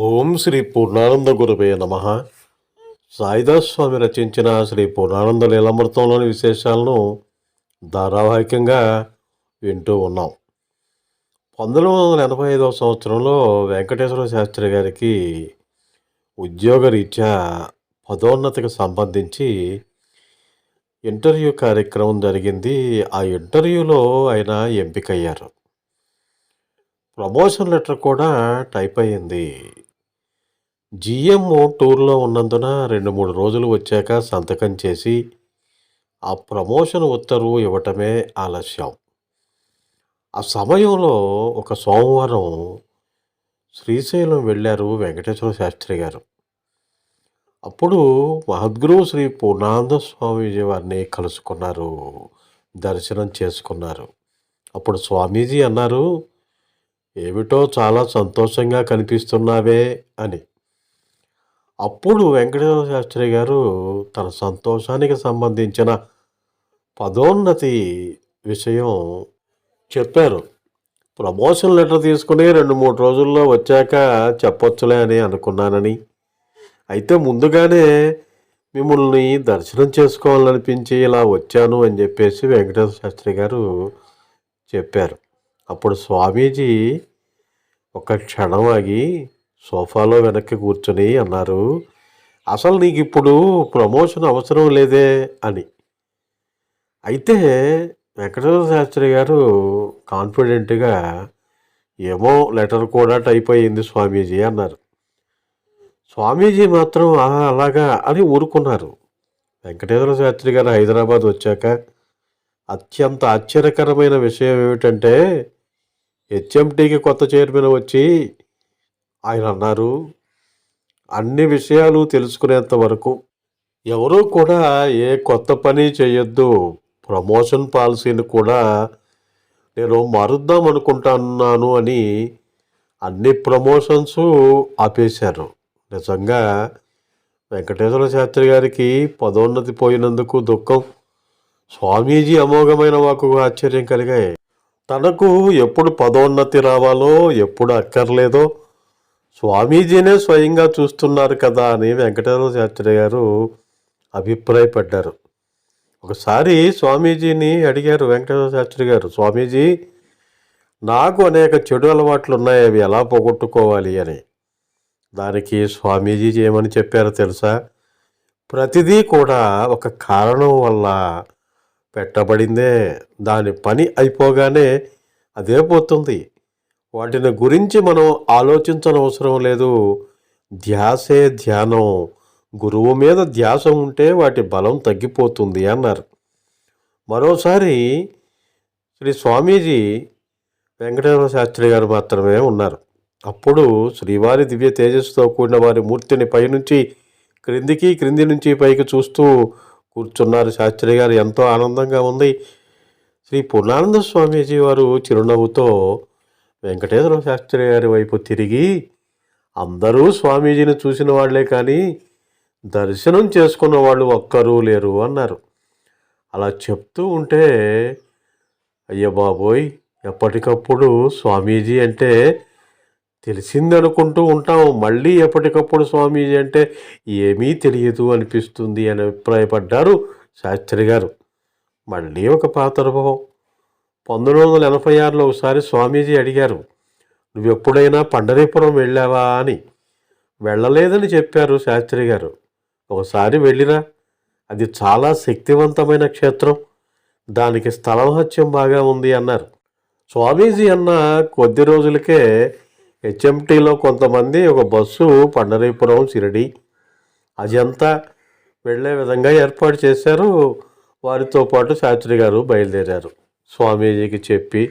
ఓం శ్రీ పూర్ణానంద గురువే నమ. సాయిదాస్వామి రచించిన శ్రీ పూర్ణానంద లీలామృతంలోని విశేషాలను ధారావాహికంగా వింటూ ఉన్నాం. పంతొమ్మిది వందల ఎనభై ఐదవ సంవత్సరంలో వెంకటేశ్వర శాస్త్రి గారికి ఉద్యోగరీత్యా పదోన్నతికి సంబంధించి ఇంటర్వ్యూ కార్యక్రమం జరిగింది. ఆ ఇంటర్వ్యూలో ఆయన ఎంపికయ్యారు. ప్రమోషన్ లెటర్ కూడా టైప్ అయ్యింది జిఎం టూర్లో ఉన్నందున రెండు మూడు రోజులు వచ్చాక సంతకం చేసి ఆ ప్రమోషన్ ఉత్తర్వు ఇవ్వటమే ఆలస్యం. ఆ సమయంలో ఒక సోమవారం శ్రీశైలం వెళ్ళారు వెంకటేశ్వర శాస్త్రి గారు. అప్పుడు మహద్గురువు శ్రీ పూర్ణానంద స్వామీజీ వారిని కలుసుకున్నారు దర్శనం చేసుకున్నారు. అప్పుడు స్వామీజీ అన్నారు ఏమిటో చాలా సంతోషంగా కనిపిస్తున్నావే అని. అప్పుడు వెంకటేశ్వర శాస్త్రి గారు తన సంతోషానికి సంబంధించిన పదోన్నతి విషయం చెప్పారు. ప్రమోషన్ లెటర్ తీసుకుని రెండు మూడు రోజుల్లో వచ్చాక చెప్పొచ్చులే అని అనుకున్నానని. అయితే ముందుగానే మిమ్మల్ని దర్శనం చేసుకోవాలనిపించి ఇలా వచ్చాను అని చెప్పేసి వెంకటేశ్వర శాస్త్రి గారు చెప్పారు. అప్పుడు స్వామీజీ ఒక క్షణం ఆగి సోఫాలో వెనక్కి కూర్చొని అన్నారు అసలు నీకు ఇప్పుడు ప్రమోషన్ అవసరం లేదే అని. అయితే వెంకటేశ్వర శాస్త్రి గారు కాన్ఫిడెంట్గా ఏమో లెటర్ కూడా టైప్ అయ్యింది స్వామీజీ అన్నారు. స్వామీజీ మాత్రం అలాగా అని ఊరుకున్నారు. వెంకటేశ్వర శాస్త్రి గారు హైదరాబాద్ వచ్చాక అత్యంత ఆశ్చర్యకరమైన విషయం ఏమిటంటే హెచ్ఎంటీకి కొత్త చైర్మన్ వచ్చి ఆయన అన్నారు అన్ని విషయాలు తెలుసుకునేంత వరకు ఎవరూ కూడా ఏ కొత్త పని చేయొద్దు. ప్రమోషన్ పాలసీని కూడా నేను మారుద్దాం అనుకుంటున్నాను అని అన్ని ప్రమోషన్స్ ఆపేశారు. నిజంగా వెంకటేశ్వర శాస్త్రి గారికి పదోన్నతి పోయినందుకు దుఃఖం. స్వామీజీ అమోఘమైన వాకు ఆశ్చర్యం కలిగాయి. తనకు ఎప్పుడు పదోన్నతి రావాలో ఎప్పుడు అక్కర్లేదో స్వామీజీనే స్వయంగా చూస్తున్నారు కదా అని వెంకటేశ్వర శాస్త్రి గారు అభిప్రాయపడ్డారు. ఒకసారి స్వామీజీని అడిగారు వెంకటేశ్వర శాస్త్రి గారు స్వామీజీ నాకు అనేక చెడు అలవాట్లు ఉన్నాయి అవి ఎలా పోగొట్టుకోవాలి? అని. దానికి స్వామీజీ ఏమని చెప్పారో తెలుసా? ప్రతిదీ కూడా ఒక కారణం వల్ల పెట్టబడిందే. దాని పని అయిపోగానే అదే పోతుంది. వాటిని గురించి మనం ఆలోచించనవసరం లేదు. ధ్యాసే ధ్యానం. గురువు మీద ధ్యాస ఉంటే వాటి బలం తగ్గిపోతుంది అన్నారు. మరోసారి శ్రీ స్వామీజీ వెంకటేశ్వర శాస్త్రి గారు మాత్రమే ఉన్నారు. అప్పుడు శ్రీవారి దివ్య తేజస్సుతో కూడిన వారి మూర్తిని పైనుంచి క్రిందికి క్రింది నుంచి పైకి చూస్తూ కూర్చున్నారు శాస్త్రి గారు. ఎంతో ఆనందంగా ఉంది. శ్రీ పూర్ణానంద స్వామీజీ వారు చిరునవ్వుతో వెంకటేశ్వర శాస్త్రి గారి వైపు తిరిగి అందరూ స్వామీజీని చూసిన వాళ్ళే కానీ దర్శనం చేసుకున్న వాళ్ళు ఒక్కరూ లేరు అన్నారు. అలా చెప్తూ ఉంటే అయ్య బాబోయ్ ఎప్పటికప్పుడు స్వామీజీ అంటే తెలిసిందనుకుంటూ ఉంటాం. మళ్ళీ ఎప్పటికప్పుడు స్వామీజీ అంటే ఏమీ తెలియదు అనిపిస్తుంది అని అభిప్రాయపడ్డారు శాస్త్రి గారు. మళ్ళీ ఒక పాత అనుభవం. పంతొమ్మిది వందల ఎనభై ఆరులో ఒకసారి స్వామీజీ అడిగారు నువ్వు ఎప్పుడైనా పండరీపురం వెళ్ళావా? అని. వెళ్ళలేదని చెప్పారు శాస్త్రి గారు. ఒకసారి వెళ్ళిరా. అది చాలా శక్తివంతమైన క్షేత్రం. దానికి స్థలమహత్యం బాగా ఉంది అన్నారు. స్వామీజీ అన్న కొద్ది రోజులకే హెచ్ఎంటీలో కొంతమంది ఒక బస్సు పండరీపురం షిరిడి అజంతా వెళ్ళే విధంగా ఏర్పాటు చేశారు. వారితో పాటు శాస్త్రి గారు బయలుదేరారు. స్వామీజీకి చెప్పి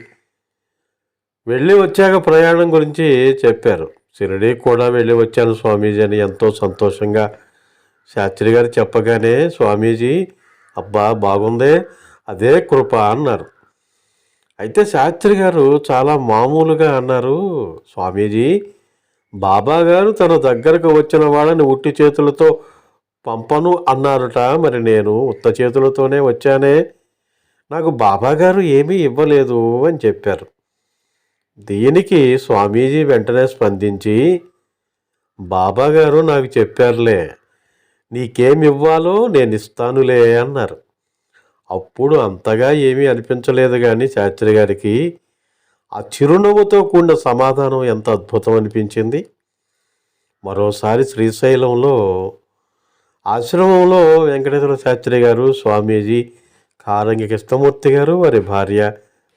వెళ్ళి వచ్చాక ప్రయాణం గురించి చెప్పారు. షిరిడి కూడా వెళ్ళి వచ్చాను స్వామీజీ అని ఎంతో సంతోషంగా శాస్త్రి గారు చెప్పగానే స్వామీజీ అబ్బా బాగుందే అదే కృప అన్నారు. అయితే శాస్త్రి గారు చాలా మామూలుగా అన్నారు స్వామీజీ బాబా గారు తన దగ్గరకు వచ్చిన వాళ్ళని ఉట్టి చేతులతో పంపను అన్నారట. మరి నేను ఉత్త చేతులతోనే వచ్చానే నాకు బాబాగారు ఏమీ ఇవ్వలేదు అని చెప్పారు. దీనికి స్వామీజీ వెంటనే స్పందించి బాబాగారు నాకు చెప్పారులే నీకేమి ఇవ్వాలో నేను ఇస్తానులే అన్నారు. అప్పుడు అంతగా ఏమీ అనిపించలేదు కానీ శాస్త్రి గారికి ఆ చిరునవ్వుతో కూడిన సమాధానం ఎంత అద్భుతం అనిపించింది. మరోసారి శ్రీశైలంలో ఆశ్రమంలో వెంకటేశ్వర శాస్త్రి గారు స్వామీజీ కారంగి కృష్ణమూర్తి గారు వారి భార్య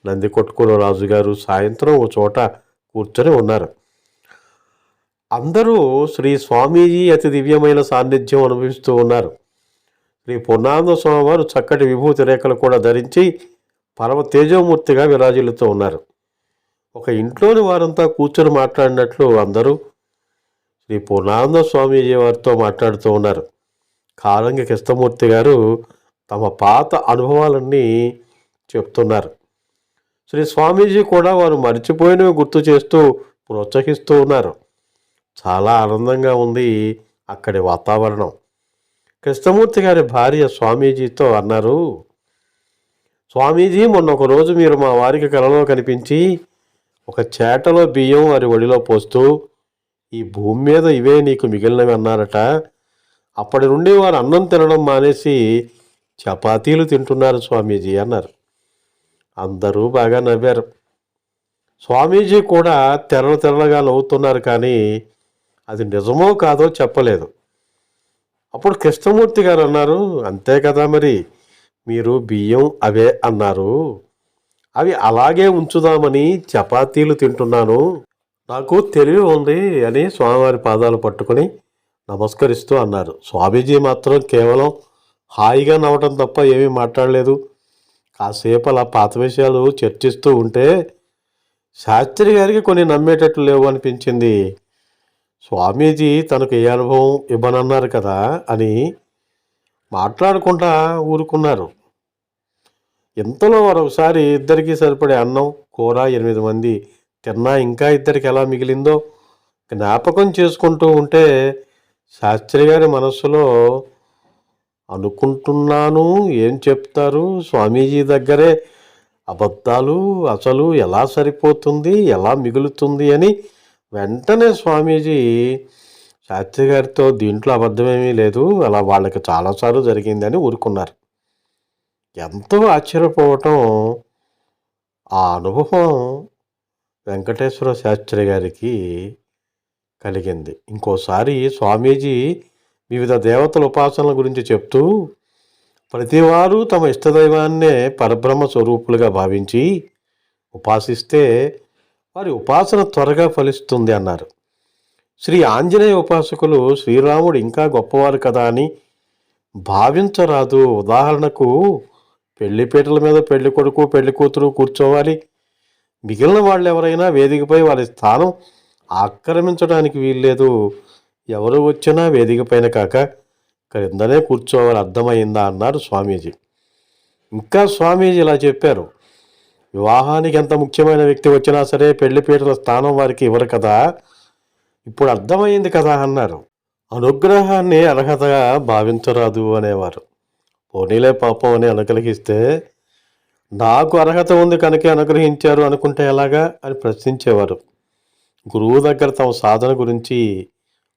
నందికొట్కూరు రాజు గారు సాయంత్రం ఒక చోట కూర్చొని ఉన్నారు. అందరూ శ్రీ స్వామీజీ అతి దివ్యమైన సాన్నిధ్యం అనుభవిస్తూ ఉన్నారు. శ్రీ పూర్ణానంద స్వామి వారు చక్కటి విభూతి రేఖలు కూడా ధరించి పరమ తేజోమూర్తిగా విరాజిల్లుతూ ఉన్నారు. ఒక ఇంట్లోని వారంతా కూర్చొని మాట్లాడినట్లు అందరూ శ్రీ పూర్ణానంద స్వామీజీ వారితో మాట్లాడుతూ ఉన్నారు. కారంగి కృష్ణమూర్తి గారు తమ పాత అనుభవాలన్నీ చెప్తున్నారు. శ్రీ స్వామీజీ కూడా వారు మర్చిపోయినవి గుర్తు చేస్తూ ప్రోత్సహిస్తూ ఉన్నారు. చాలా ఆనందంగా ఉంది అక్కడి వాతావరణం. కృష్ణమూర్తి గారి భార్య స్వామీజీతో అన్నారు స్వామీజీ మొన్న ఒక రోజు మీరు మా వారికి కలలో కనిపించి ఒక చేటలో బియ్యం వారి ఒడిలో పోస్తూ ఈ భూమి మీద ఇవే నీకు మిగిలినవి అన్నారట. అప్పటి నుండి వారు అన్నం తినడం మానేసి చపాతీలు తింటున్నారు స్వామీజీ అన్నారు. అందరూ బాగా నవ్వారు. స్వామీజీ కూడా తెరలు తెరలుగా నవ్వుతున్నారు కానీ అది నిజమో కాదో చెప్పలేదు. అప్పుడు కృష్ణమూర్తి గారు అన్నారు అంతే కదా మరి మీరు బియ్యం అవే అన్నారు. అవి అలాగే ఉంచుదామని చపాతీలు తింటున్నాను. నాకు తెలివి ఉంది అని స్వామివారి పాదాలు పట్టుకొని నమస్కరిస్తూ అన్నారు. స్వామీజీ మాత్రం కేవలం హాయిగా నవ్వటం తప్ప ఏమీ మాట్లాడలేదు. కాసేపు అలా పాత విషయాలు చర్చిస్తూ ఉంటే శాస్త్రి గారికి కొన్ని నమ్మేటట్లు లేవు అనిపించింది. స్వామీజీ తనకు ఏ అనుభవం ఇవ్వనన్నారు కదా అని మాట్లాడకుండా ఊరుకున్నారు. ఇంతలో మరొకసారి ఇద్దరికి సరిపడే అన్నం కూర ఎనిమిది మంది తిన్నా ఇంకా ఇద్దరికి ఎలా మిగిలిందో జ్ఞాపకం చేసుకుంటూ ఉంటే శాస్త్రి గారి మనస్సులో అనుకుంటున్నాను. ఏం చెప్తారు? స్వామీజీ దగ్గరే అబద్ధాలు అసలు ఎలా సరిపోతుంది ఎలా మిగులుతుంది అని వెంటనే స్వామీజీ శాస్త్రి గారితో దీంట్లో అబద్ధమేమీ లేదు. అలా వాళ్ళకి చాలాసార్లు జరిగిందని ఊరుకున్నారు. ఎంతో ఆశ్చర్యపోవటం ఆ అనుభవం వెంకటేశ్వర శాస్త్రి గారికి కలిగింది. ఇంకోసారి స్వామీజీ వివిధ దేవతల ఉపాసనల గురించి చెప్తూ ప్రతివారు తమ ఇష్టదైవాన్నే పరబ్రహ్మ స్వరూపులుగా భావించి ఉపాసిస్తే వారి ఉపాసన త్వరగా ఫలిస్తుంది అన్నారు. శ్రీ ఆంజనేయ ఉపాసకులు శ్రీరాముడు ఇంకా గొప్పవారు కదా అని భావించరాదు. ఉదాహరణకు పెళ్ళిపీటల మీద పెళ్ళి కొడుకు పెళ్ళి కూతురు కూర్చోవాలి. మిగిలిన వాళ్ళు ఎవరైనా వేదికపై వారి స్థానం ఆక్రమించడానికి వీల్లేదు. ఎవరు వచ్చినా వేదిక పైన కాక క్రిందనే కూర్చోవాలి అర్థమైందా అన్నారు స్వామీజీ. ఇంకా స్వామీజీ ఇలా చెప్పారు. వివాహానికి ఎంత ముఖ్యమైన వ్యక్తి వచ్చినా సరే పెళ్ళిపీటల స్థానం వారికి ఇవ్వరు కదా. ఇప్పుడు అర్థమైంది కదా అన్నారు. అనుగ్రహాన్ని అర్హతగా భావించరాదు అనేవారు. పోనీలే పాపం అని అనుగ్రహిస్తే నాకు అర్హత ఉంది కనుక అనుగ్రహించారు అనుకుంటే ఎలాగా అని ప్రశ్నించేవారు. గురువు దగ్గర తమ సాధన గురించి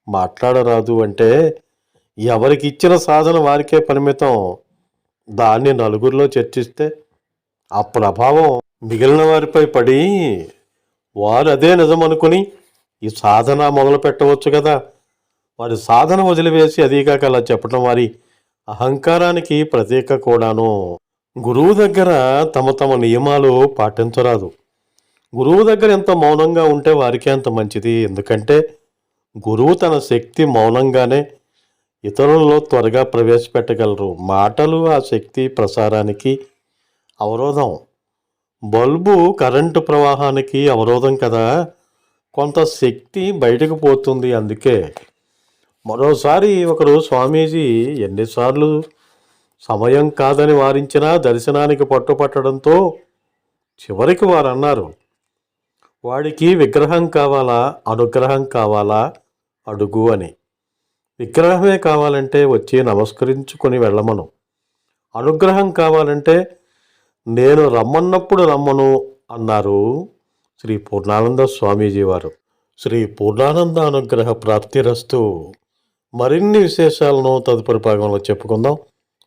మాట్లాడరాదు అంటే ఎవరికి ఇచ్చిన సాధన వారికే పరిమితం. దాన్ని నలుగురిలో చర్చిస్తే ఆ ప్రభావం మిగిలిన వారిపై పడి వారు అదే నిజం అనుకుని ఈ సాధన మొదలు పెట్టవచ్చు కదా. వారి సాధన వదిలివేసి అదీకాక అలా చెప్పడం వారి అహంకారానికి ప్రతీక కూడాను. గురువు దగ్గర తమ తమ నియమాలు పాటించరాదు. గురువు దగ్గర ఎంత మౌనంగా ఉంటే వారికే అంత మంచిది. ఎందుకంటే గురువు తన శక్తి మౌనంగానే ఇతరులలో త్వరగా ప్రవేశపెట్టగలరు. మాటలు ఆ శక్తి ప్రసారానికి అవరోధం. బల్బు కరెంటు ప్రవాహానికి అవరోధం కదా. కొంత శక్తి బయటకు పోతుంది అందుకే. మరోసారి ఒకరు స్వామీజీ ఎన్నిసార్లు సమయం కాదని వారించినా దర్శనానికి పట్టుపట్టడంతో చివరికి వారు అన్నారు వాడికి విగ్రహం కావాలా? అనుగ్రహం కావాలా? అడుగు అని. విగ్రహమే కావాలంటే వచ్చి నమస్కరించుకొని వెళ్ళమను. అనుగ్రహం కావాలంటే నేను రమ్మన్నప్పుడు రమ్మను అన్నారు శ్రీ పూర్ణానంద స్వామీజీ వారు. శ్రీ పూర్ణానంద అనుగ్రహ ప్రాప్తిరస్తు మరిన్ని విశేషాలను తదుపరి భాగంలో చెప్పుకుందాం.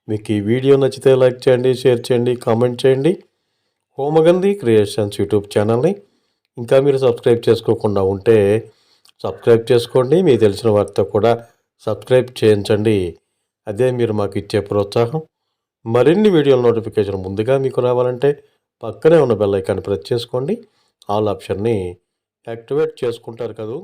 మీకు ఈ వీడియో నచ్చితే లైక్ చేయండి షేర్ చేయండి కామెంట్ చేయండి. హోమగంధి క్రియేషన్స్ యూట్యూబ్ ఛానల్ని. ఇంకా మీరు సబ్స్క్రైబ్ చేసుకోకుండా ఉంటే సబ్స్క్రైబ్ చేసుకోండి. మీకు తెలిసిన వారితో కూడా సబ్స్క్రైబ్ చేయించండి. అదే మీరు మాకు ఇచ్చే ప్రోత్సాహం. మరిన్ని వీడియోల నోటిఫికేషన్ ముందుగా మీకు రావాలంటే పక్కనే ఉన్న బెల్ ఐకాన్ ప్రెస్ చేసుకోండి. ఆల్ ఆప్షన్ని యాక్టివేట్ చేసుకుంటారు కదా.